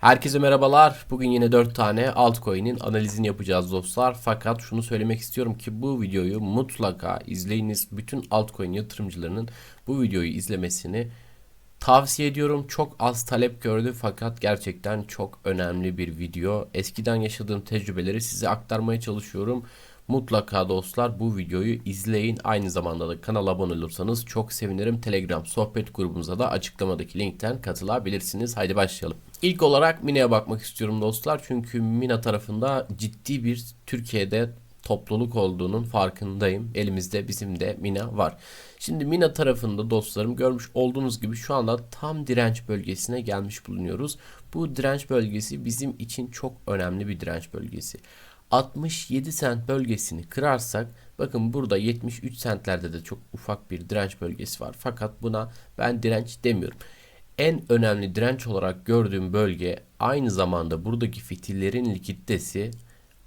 Herkese merhabalar. Bugün yine 4 tane altcoin'in analizini yapacağız dostlar. Fakat şunu söylemek istiyorum ki bu videoyu mutlaka izleyiniz. Bütün altcoin yatırımcılarının bu videoyu izlemesini tavsiye ediyorum. Çok az talep gördü fakat gerçekten çok önemli bir video. Eskiden yaşadığım tecrübeleri size aktarmaya çalışıyorum. Mutlaka dostlar bu videoyu izleyin. Aynı zamanda da kanala abone olursanız çok sevinirim. Telegram sohbet grubumuza da açıklamadaki linkten katılabilirsiniz. Haydi başlayalım. İlk olarak Mina'ya bakmak istiyorum dostlar. Çünkü Mina tarafında ciddi bir Türkiye'de topluluk olduğunun farkındayım. Elimizde bizim de Mina var. Şimdi Mina tarafında dostlarım görmüş olduğunuz gibi şu anda tam direnç bölgesine gelmiş bulunuyoruz. Bu direnç bölgesi bizim için çok önemli bir direnç bölgesi. 67 sent bölgesini kırarsak bakın burada 73 sentlerde de çok ufak bir direnç bölgesi var. Fakat buna ben direnç demiyorum. En önemli direnç olarak gördüğüm bölge aynı zamanda buradaki fitillerin likiditesi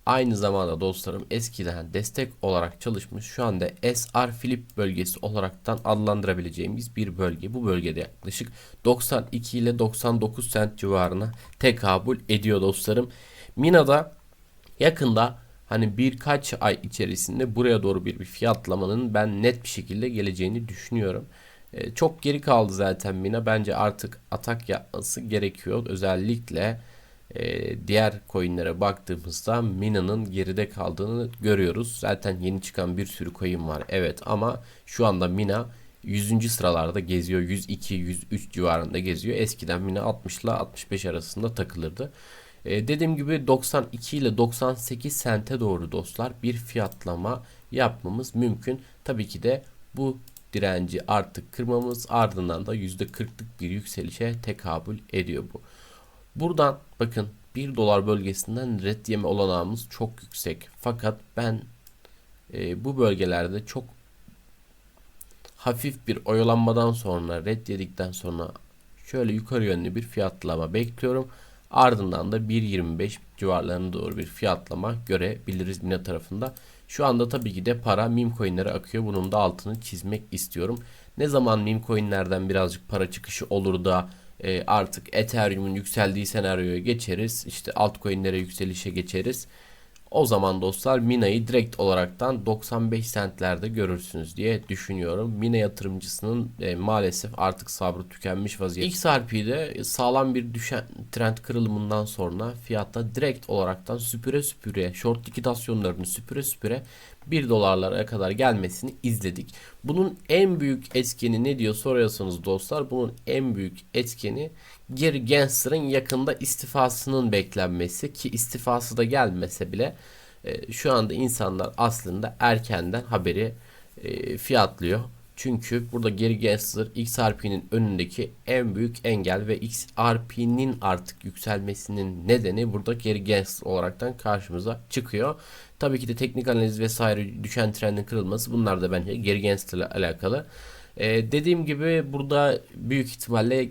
aynı zamanda dostlarım eskiden destek olarak çalışmış şu anda SR flip bölgesi olaraktan adlandırabileceğimiz bir bölge. Bu bölgede yaklaşık 92 ile 99 sent civarına tekabül ediyor dostlarım. Mina'da yakında hani birkaç ay içerisinde buraya doğru bir, bir fiyatlamanın ben net bir şekilde geleceğini düşünüyorum. Ee, çok geri kaldı zaten Mina. Bence artık atak yapması gerekiyor. Özellikle e, diğer coinlere baktığımızda Mina'nın geride kaldığını görüyoruz. Zaten yeni çıkan bir sürü coin var. Evet ama şu anda Mina 100. sıralarda geziyor. 102, 103 civarında geziyor. Eskiden Mina 60 ile 65 arasında takılırdı. Ee, dediğim gibi 92 ile 98 sente doğru dostlar bir fiyatlama yapmamız mümkün. Tabii ki de bu direnci artık kırmamız ardından da %40'lık bir yükselişe tekabül ediyor bu. Buradan bakın 1 dolar bölgesinden red yeme olanağımız çok yüksek. Fakat ben e, bu bölgelerde çok hafif bir oyalanmadan sonra red yedikten sonra şöyle yukarı yönlü bir fiyatlama bekliyorum. Ardından da 1.25 civarlarına doğru bir fiyatlama görebiliriz Mina tarafında. Şu anda tabii ki de para meme coinlere akıyor. Bunun da altını çizmek istiyorum. Ne zaman meme coinlerden birazcık para çıkışı olur da e, artık Ethereum'un yükseldiği senaryoya geçeriz. İşte altcoinlere yükselişe geçeriz. O zaman dostlar Mina'yı direkt olaraktan 95 centlerde görürsünüz diye düşünüyorum. Mina yatırımcısının e, maalesef artık sabrı tükenmiş vaziyette. XRP'de sağlam bir düşen trend kırılımından sonra fiyatta direkt olaraktan süpüre süpüre short likidasyonlarını süpüre süpüre 1 dolarlara kadar gelmesini izledik. Bunun en büyük etkeni ne diyor soruyorsanız dostlar bunun en büyük etkeni Gary Gensler'ın yakında istifasının beklenmesi ki istifası da gelmese bile e, şu anda insanlar aslında erkenden haberi e, fiyatlıyor. Çünkü burada Gary Gensler XRP'nin önündeki en büyük engel ve XRP'nin artık yükselmesinin nedeni burada Gary Gensler olaraktan karşımıza çıkıyor. Tabii ki de teknik analiz vesaire düşen trendin kırılması bunlar da bence Gary Gensler ile alakalı. Ee, dediğim gibi burada büyük ihtimalle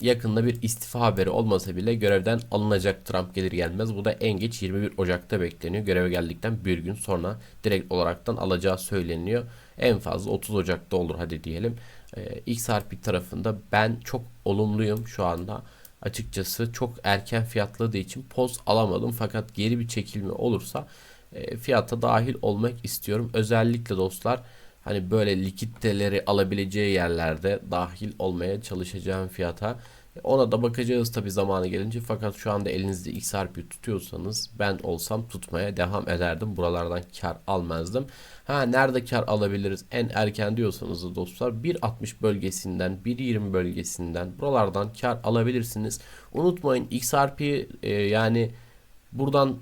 yakında bir istifa haberi olmasa bile görevden alınacak Trump gelir gelmez. Bu da en geç 21 Ocak'ta bekleniyor. Göreve geldikten bir gün sonra direkt olaraktan alacağı söyleniyor. En fazla 30 Ocak'ta olur hadi diyelim. Ee, XRP tarafında ben çok olumluyum şu anda. Açıkçası çok erken fiyatladığı için poz alamadım. Fakat geri bir çekilme olursa e, fiyata dahil olmak istiyorum. Özellikle dostlar hani böyle likiditeleri alabileceği yerlerde dahil olmaya çalışacağım fiyata. Ona da bakacağız tabi zamanı gelince fakat şu anda elinizde XRP tutuyorsanız ben olsam tutmaya devam ederdim. Buralardan kar almazdım. Ha nerede kar alabiliriz en erken diyorsanız da dostlar 1.60 bölgesinden 1.20 bölgesinden buralardan kar alabilirsiniz. Unutmayın XRP e, yani buradan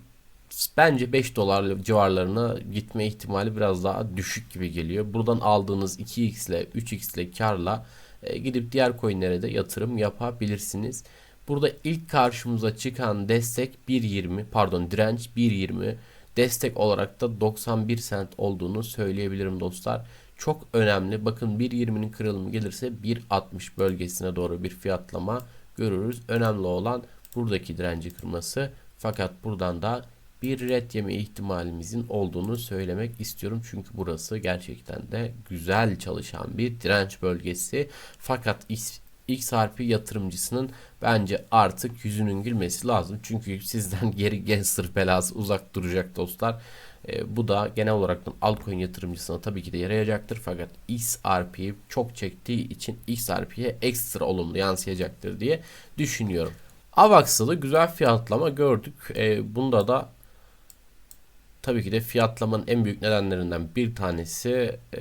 bence 5 dolar civarlarına gitme ihtimali biraz daha düşük gibi geliyor. Buradan aldığınız 2x ile 3x ile karla gidip diğer coinlere de yatırım yapabilirsiniz. Burada ilk karşımıza çıkan destek 1.20 pardon direnç 1.20 destek olarak da 91 sent olduğunu söyleyebilirim dostlar. Çok önemli. Bakın 1.20'nin kırılımı gelirse 1.60 bölgesine doğru bir fiyatlama görürüz. Önemli olan buradaki direnci kırması. Fakat buradan da bir red yeme ihtimalimizin olduğunu söylemek istiyorum. Çünkü burası gerçekten de güzel çalışan bir direnç bölgesi. Fakat XRP yatırımcısının bence artık yüzünün gülmesi lazım. Çünkü sizden geri gangster belası uzak duracak dostlar. E, bu da genel olarak altcoin yatırımcısına tabii ki de yarayacaktır. Fakat XRP'yi çok çektiği için XRP'ye ekstra olumlu yansıyacaktır diye düşünüyorum. Avax'ta da güzel fiyatlama gördük. E, bunda da tabii ki de fiyatlamanın en büyük nedenlerinden bir tanesi e,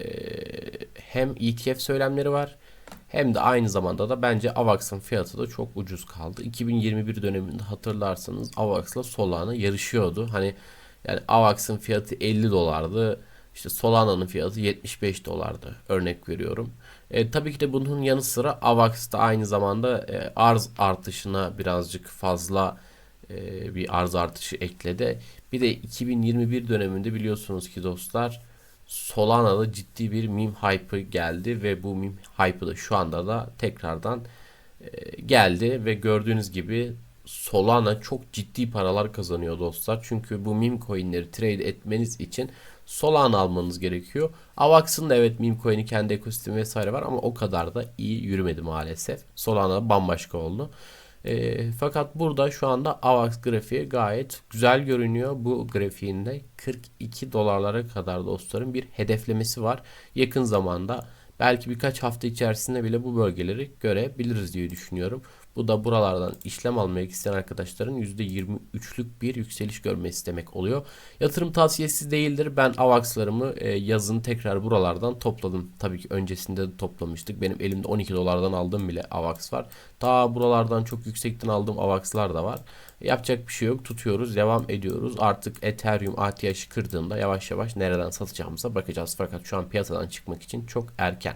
hem ETF söylemleri var hem de aynı zamanda da bence Avax'ın fiyatı da çok ucuz kaldı. 2021 döneminde hatırlarsanız Avax'la Solana yarışıyordu. Hani yani Avax'ın fiyatı 50 dolardı. İşte Solana'nın fiyatı 75 dolardı. Örnek veriyorum. E, tabii ki de bunun yanı sıra Avax da aynı zamanda e, arz artışına birazcık fazla e, bir arz artışı ekledi. Bir de 2021 döneminde biliyorsunuz ki dostlar Solana'da ciddi bir meme hype geldi ve bu meme hype da şu anda da tekrardan e, geldi ve gördüğünüz gibi Solana çok ciddi paralar kazanıyor dostlar. Çünkü bu meme coinleri trade etmeniz için Solana almanız gerekiyor. Avax'ın da evet meme coin'i kendi ekosistemi vesaire var ama o kadar da iyi yürümedi maalesef. Solana bambaşka oldu. E, fakat burada şu anda AVAX grafiği gayet güzel görünüyor. Bu grafiğinde 42 dolarlara kadar dostlarım bir hedeflemesi var. Yakın zamanda belki birkaç hafta içerisinde bile bu bölgeleri görebiliriz diye düşünüyorum. Bu da buralardan işlem almaya isteyen arkadaşların %23'lük bir yükseliş görmesi demek oluyor. Yatırım tavsiyesi değildir. Ben AVAX'larımı e, yazın tekrar buralardan topladım. Tabii ki öncesinde de toplamıştık. Benim elimde 12 dolardan aldığım bile AVAX var. Ta buralardan çok yüksekten aldığım AVAX'lar da var. Yapacak bir şey yok. Tutuyoruz. Devam ediyoruz. Artık Ethereum ATH'i kırdığında yavaş yavaş nereden satacağımıza bakacağız. Fakat şu an piyasadan çıkmak için çok erken.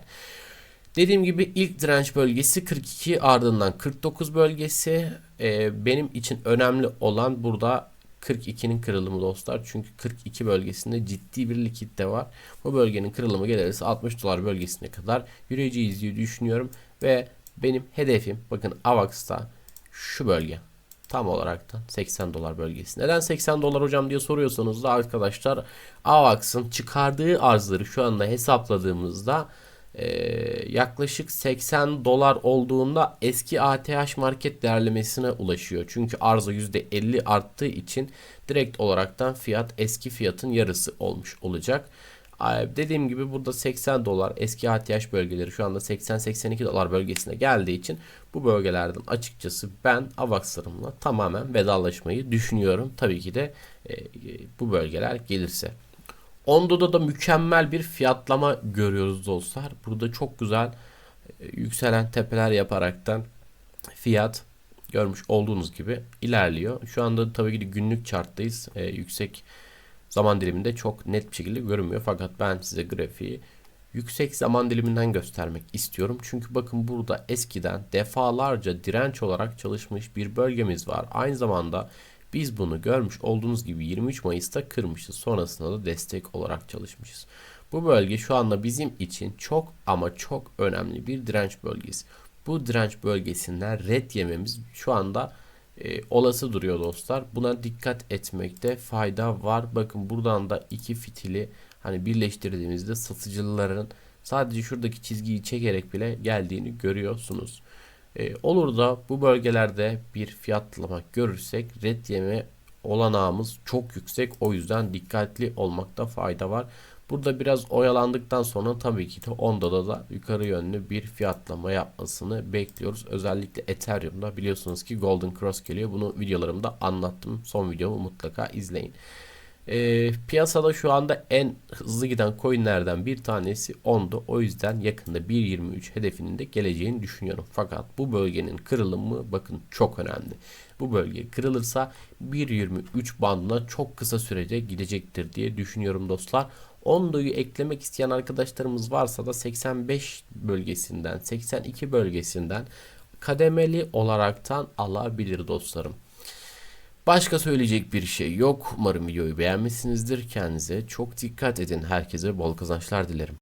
Dediğim gibi ilk direnç bölgesi 42 ardından 49 bölgesi e, benim için önemli olan burada 42'nin kırılımı dostlar. Çünkü 42 bölgesinde ciddi bir likitte var. Bu bölgenin kırılımı gelirse 60 dolar bölgesine kadar yürüyeceğiz diye düşünüyorum. Ve benim hedefim bakın AVAX'ta şu bölge. Tam olarak da 80 dolar bölgesi. Neden 80 dolar hocam diye soruyorsanız da arkadaşlar AVAX'ın çıkardığı arzları şu anda hesapladığımızda e, yaklaşık 80 dolar olduğunda eski ATH market değerlemesine ulaşıyor. Çünkü arıza %50 arttığı için direkt olaraktan fiyat eski fiyatın yarısı olmuş olacak. Dediğim gibi burada 80 dolar eski ATH bölgeleri şu anda 80-82 dolar bölgesine geldiği için bu bölgelerden açıkçası ben AVAX'larımla tamamen vedalaşmayı düşünüyorum. Tabii ki de e, bu bölgeler gelirse. Ondo'da da mükemmel bir fiyatlama görüyoruz dostlar. Burada çok güzel e, yükselen tepeler yaparaktan fiyat görmüş olduğunuz gibi ilerliyor. Şu anda tabii ki günlük charttayız. Ee, yüksek zaman diliminde çok net bir şekilde görünmüyor. Fakat ben size grafiği yüksek zaman diliminden göstermek istiyorum. Çünkü bakın burada eskiden defalarca direnç olarak çalışmış bir bölgemiz var. Aynı zamanda biz bunu görmüş olduğunuz gibi 23 Mayıs'ta kırmışız. Sonrasında da destek olarak çalışmışız. Bu bölge şu anda bizim için çok ama çok önemli bir direnç bölgesi. Bu direnç bölgesinden red yememiz şu anda e, olası duruyor dostlar. Buna dikkat etmekte fayda var. Bakın buradan da iki fitili hani birleştirdiğimizde satıcıların sadece şuradaki çizgiyi çekerek bile geldiğini görüyorsunuz. E, olur da bu bölgelerde bir fiyatlama görürsek red yeme olanağımız çok yüksek. O yüzden dikkatli olmakta fayda var. Burada biraz oyalandıktan sonra tabii ki de Onda'da da yukarı yönlü bir fiyatlama yapmasını bekliyoruz. Özellikle Ethereum'da biliyorsunuz ki Golden Cross geliyor. Bunu videolarımda anlattım. Son videomu mutlaka izleyin. E, piyasada şu anda en hızlı giden coinlerden bir tanesi Ondo. O yüzden yakında 1.23 hedefinin de geleceğini düşünüyorum. Fakat bu bölgenin kırılımı bakın çok önemli. Bu bölge kırılırsa 1.23 bandına çok kısa sürede gidecektir diye düşünüyorum dostlar. Ondo'yu eklemek isteyen arkadaşlarımız varsa da 85 bölgesinden 82 bölgesinden kademeli olaraktan alabilir dostlarım. Başka söyleyecek bir şey yok. Umarım videoyu beğenmişsinizdir. Kendinize çok dikkat edin. Herkese bol kazançlar dilerim.